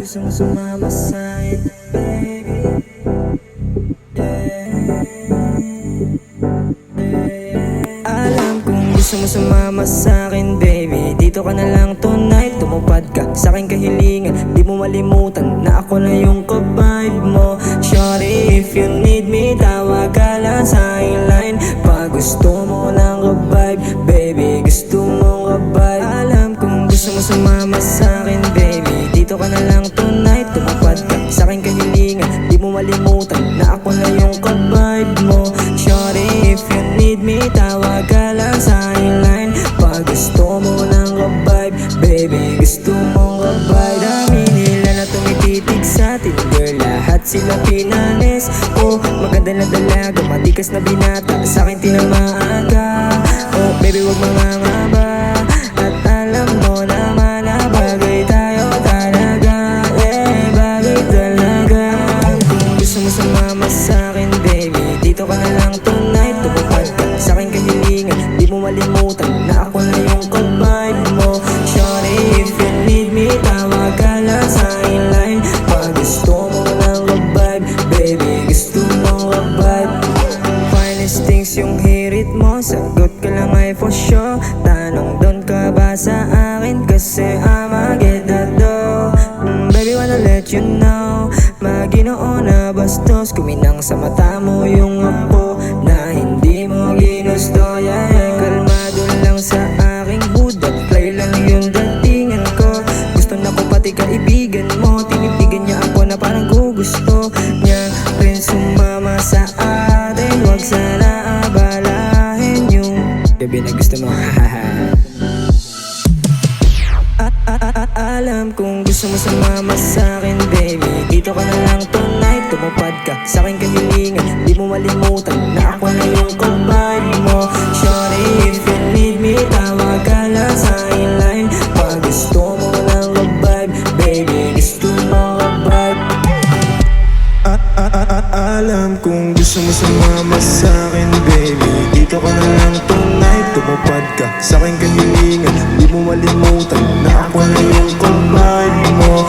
gusto mo sumama sa'kin, baby Alam kong gusto mo sumama sa'kin, baby Dito ka na lang tonight, tumupad ka sa aking kahilingan Di mo malimutan na ako na yung kavibe mo. Shorty, if you need me, tawag ka lang sa line. Pag gusto mo ng kavibe, baby Gusto mo kavibe. Alam kong gusto mo sumama sa'kin, baby Dito ka na lang mo. Shorty, if you need me, tawag ka lang sa aking line Pag gusto mo ng kavibe, baby Gusto mo kavibe Dami nila na tumititig sa atin, girl. Lahat sila pinanes Oh, maganda na dalaga, matikas na binata. Sa akin tinamaan ka Oh, baby, wag mangangaba Finest things yung hirit mo. Sagot ka lang ay for sure. Tanong doon ka ba sa akin? Kasi I'ma get that dough. Mm, Baby wanna let you know. Maginoo na bastos. Kuminang sa mata mo yung apo Na hindi mo ginusto Gabi na gusto mo Alam kong gusto mo sumama sa akin, baby. Dito ka na lang tonight, tumupad ka. Sa aking kahilingan Di mo malimutan na ako na yung kavibe mo. Shorty, if you need me, tawag ka lang sa aking line. Pag gusto mo ng kavibe, baby Gusto mo a- Alam kung gusto mo sumama sa akin baby. Dito ka na lang tonight Tumupad ka. Sa aking kahilingan Di mo malimutan na ako na yung kavibe mo